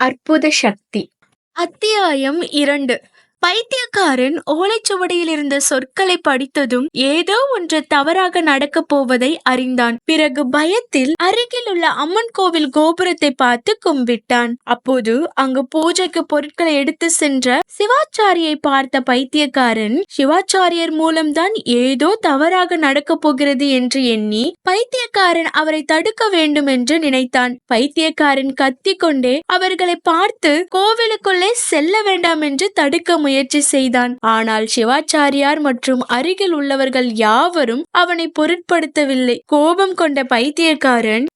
அற்புத சக்தி. அத்தியாயம் இரண்டு. பைத்தியக்காரன் ஓலைச்சுவடியில் இருந்த சொற்களை படித்ததும் ஏதோ ஒன்று தவறாக நடக்கப் போவதை அறிந்தான். பிறகு பயத்தில் அருகில் உள்ள அம்மன் கோவில் கோபுரத்தை பார்த்து கும்பிட்டான். அப்போது அங்கு பூஜைக்கு பொருட்களை எடுத்து சென்ற சிவாச்சாரியை பார்த்த பைத்தியக்காரன் சிவாச்சாரியர் மூலம்தான் ஏதோ தவறாக நடக்கப் போகிறது என்று எண்ணி பைத்தியக்காரன் அவரை தடுக்க வேண்டும் என்று நினைத்தான். பைத்தியக்காரன் கத்திக் கொண்டே அவர்களை பார்த்து கோவிலுக்குள்ளே செல்ல வேண்டாம் என்று தடுக்க முயற்சி செய்தான். ஆனால் சிவாச்சாரியார் மற்றும் அருகில் உள்ளவர்கள் யாவரும் அவனை பொருட்படுத்தவில்லை. கோபம் கொண்ட பைத்தியக்காரன்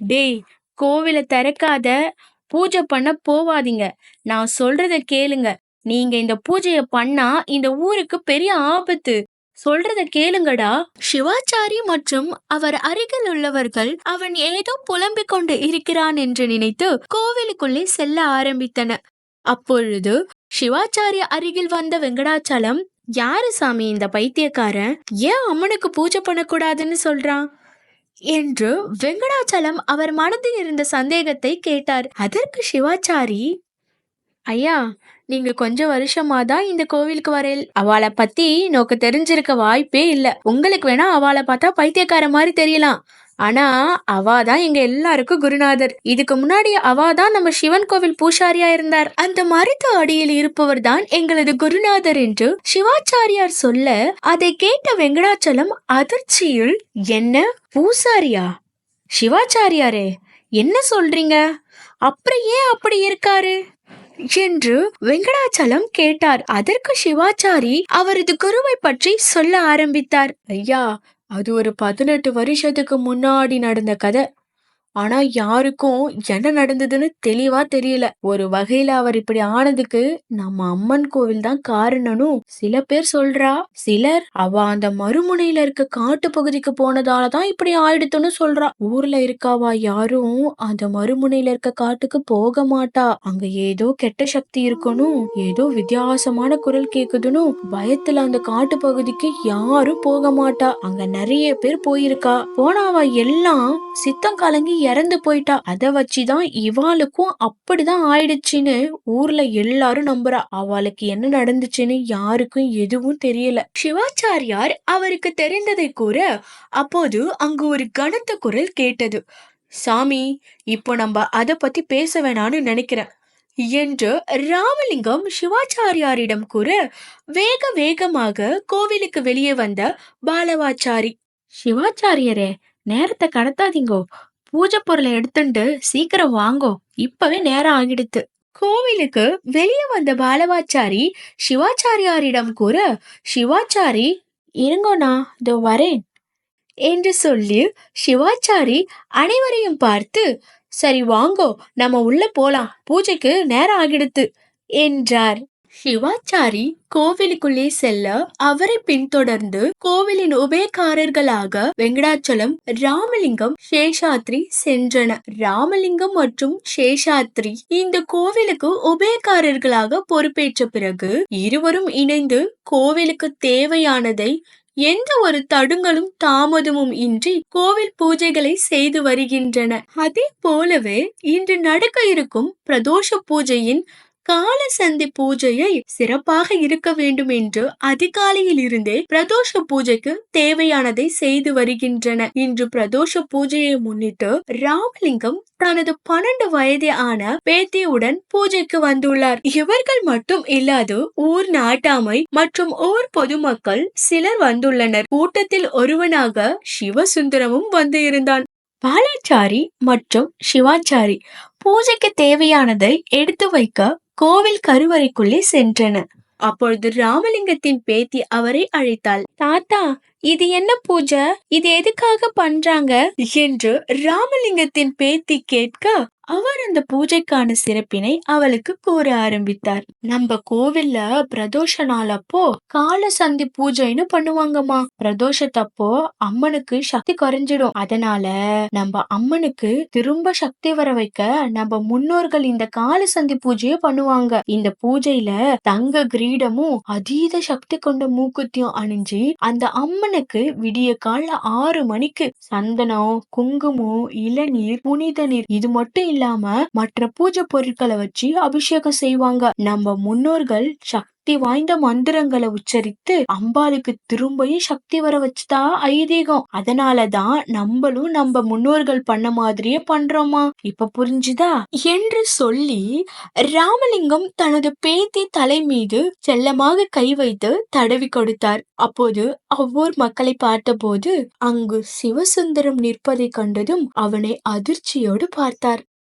டேய் கோவிலை திறக்காத பூஜை பண்ண போவாதீங்க. நான் சொல்றத கேளுங்க. நீங்க இந்த பூஜைய பண்ணா இந்த ஊருக்கு பெரிய ஆபத்து. சொல்றத கேளுங்கடா. சிவாச்சாரி மற்றும் அவர் அருகில் உள்ளவர்கள் அவன் ஏதோ புலம்பிக் கொண்டு இருக்கிறான் என்று நினைத்து கோவிலுக்குள்ளே செல்ல ஆரம்பித்தன அப்பொழுது சிவாச்சாரிய அருகில் வந்த வெங்கடாச்சலம் யாரு சாமி இந்த பைத்தியக்காரன்? ஏன் அம்மனுக்கு பூஜை பண்ணக்கூடாதுன்னு சொல்றான் என்று வெங்கடாச்சலம் அவர் மனதில் இருந்த சந்தேகத்தை கேட்டார். அதற்கு சிவாச்சாரி? ஐயா நீங்க கொஞ்ச வருஷமா தான் இந்த கோவிலுக்கு வரையில் அவளை பத்தி நோக்கு தெரிஞ்சிருக்க வாய்ப்பே இல்ல. உங்களுக்கு வேணா அவளை பார்த்தா பைத்தியக்கார மாதிரி தெரியலாம். ஆனா அவா தான் எங்க எல்லாருக்கும் குருநாதர். இதுக்கு முன்னாடி அவா தான் நம்ம சிவன் கோவில் பூசாரியா இருந்தார். அந்த மருத்து அடியில் இருப்பவர் தான் எங்களது குருநாதர் என்று சிவாச்சாரியார் சொல்ல அதை கேட்ட வெங்கடாச்சலம் அதிர்ச்சியில் என்ன? பூசாரியா? சிவாச்சாரியாரே என்ன சொல்றீங்க? அப்புறம் ஏன் அப்படி இருக்காரு? என்று வெங்கடாச்சலம் கேட்டார். அதற்கு சிவாச்சாரி அவரது குருவை பற்றி சொல்ல ஆரம்பித்தார். ஐயா அது ஒரு பதினெட்டு வருஷத்துக்கு முன்னாடி நடந்த கதை. ஆனா யாருக்கும் என்ன நடந்ததுன்னு தெளிவா தெரியல. ஒரு வகையில அவர் இப்படி ஆனதுக்கு நம்ம அம்மன் கோவில் தான் காரணனும் சில பேர் சொல்றா சிலர் அவ அந்த மறுமுனையில இருக்க காட்டு பகுதிக்கு போனதாலதான் இப்படி ஆயிடுத்துன்னு சொல்றா. ஊர்ல இருக்காவா யாரும் அந்த மறுமுனையில இருக்க காட்டுக்கு போக மாட்டா. அங்க ஏதோ கெட்ட சக்தி இருக்கணும் ஏதோ வித்தியாசமான குரல் கேக்குதுன்னு பயத்துல அந்த காட்டு பகுதிக்கு யாரும் போக மாட்டா. அங்க நிறைய பேர் போயிருக்கா. போனாவா எல்லாம் சித்தம் கலங்கி இறந்து போயிட்டா. அத வச்சுதான் இவாளுக்கும் அப்படிதான் ஆயிடுச்சுன்னு ஊர்ல எல்லாரும் நம்புறா. அவளுக்கு என்ன நடந்துச்சுன்னு யாருக்கும் எதுவும் தெரியல. சிவாச்சாரியார் அவருக்கு தெரிந்ததை கூற அப்போது அங்கு ஒரு கனத்த குரல் கேட்டது. சாமி இப்போ நம்ம அதை பத்தி பேச வேணான்னு நினைக்கிறேன் என்று ராமலிங்கம் சிவாச்சாரியாரிடம் கூற வேக வேகமாக கோவிலுக்கு வெளியே வந்த பாலவாச்சாரி சிவாச்சாரியரே நேரத்தை கடத்தாதீங்கோ. பூஜை பொருளை எடுத்துட்டு சீக்கிரம் வாங்கோ. இப்பவே நேரம் ஆகிடுத்து. கோவிலுக்கு வெளியே வந்த பாலவாச்சாரி சிவாச்சாரியாரிடம் கூற சிவாச்சாரி இருங்கோண்ணா இதோ வரேன். என்று சொல்லி சிவாச்சாரி அனைவரையும் பார்த்து சரி வாங்கோ நம்ம உள்ள போலாம். பூஜைக்கு நேரம் ஆகிடுத்து என்றார். சிவாச்சாரி கோவிலுக்குள்ளே செல்ல அவரை பின்தொடர்ந்து கோவிலின் உபயக்காரர்களாக வெங்கடாச்சலம் ராமலிங்கம் சேஷாத்ரி சென்றனர் ராமலிங்கம் மற்றும் சேஷாத்ரி இந்த கோவிலுக்கு உபயக்காரர்களாக பொறுப்பேற்ற பிறகு இருவரும் இணைந்து கோவிலுக்கு தேவையானதை எந்த ஒரு தடுங்களும் தாமதமும் இன்றி கோவில் பூஜைகளை செய்து வருகின்றன. அதே போலவே இன்று நடக்க இருக்கும் பிரதோஷ பூஜையின் கால சந்தி பூஜையை சிறப்பாக இருக்க வேண்டும் என்று அதிகாலையில் இருந்தே பிரதோஷ பூஜைக்கு தேவையானதை செய்து வருகின்றன. இன்று பிரதோஷ பூஜையை முன்னிட்டு ராமலிங்கம் தனது பன்னெண்டு வயதே ஆன பேத்தியுடன் பூஜைக்கு வந்துள்ளார். இவர்கள் மட்டும் இல்லாது ஊர் நாட்டாமை மற்றும் ஊர் பொதுமக்கள் சிலர் வந்துள்ளனர். கூட்டத்தில் ஒருவனாக சிவசுந்தரமும் வந்து இருந்தான். பாலாச்சாரி மற்றும் சிவாச்சாரி பூஜைக்கு தேவையானதை எடுத்து வைக்க கோவில் கருவறைக்குள்ளே சென்றன. அப்பொழுது ராமலிங்கத்தின் பேத்தி அவரை அழைத்தாள். தாத்தா இது என்ன பூஜை? இது எதுக்காக பண்றாங்க? என்று ராமலிங்கத்தின் பேத்தி கேட்க அவர் அந்த பூஜைக்கான சிறப்பினை அவளுக்கு கூற ஆரம்பித்தார். நம்ம கோவில்ல பிரதோஷ நாள் அப்போ கால சந்தி பூஜைன்னு பண்ணுவாங்கம்மா. பிரதோஷத்தப்போ அம்மனுக்கு சக்தி குறைஞ்சிடும். அதனால நம்ம அம்மனுக்கு திரும்ப சக்தி வர வைக்க நம்ம முன்னோர்கள் இந்த கால சந்தி பூஜைய பண்ணுவாங்க. இந்த பூஜையில தங்க கிரீடமும் அதீத சக்தி கொண்ட மூக்குத்தியும் அணிஞ்சு அந்த அம்மன் அம்மனுக்கு விடிய கால ஆறு மணிக்கு சந்தனம் குங்குமம் இளநீர் புனித நீர் இது மட்டும் இல்லாம மற்ற பூஜை பொருட்களை வச்சு அபிஷேகம் செய்வாங்க. நம்ம முன்னோர்கள் சக்தி வாய்ந்த மந்திரங்களை உச்சரித்து அம்பாளுக்கு திரும்பியும் சக்தி வர வச்சுதா ஐதீகம். அதனாலதான் நம்மளும் நம்ம முன்னோர்கள் பண்ண மாதிரியே பண்றோமா? இப்ப புரிஞ்சுதா? என்று சொல்லி ராமலிங்கம் தனது பேத்தி தலை மீது செல்லமாக கை வைத்து தடவி கொடுத்தார். அப்போது அவ்வூர் மக்களை பார்த்தபோது அங்கு சிவசுந்தரம் நிற்பதை கண்டதும் அவனை அதிர்ச்சியோடு பார்த்தார்.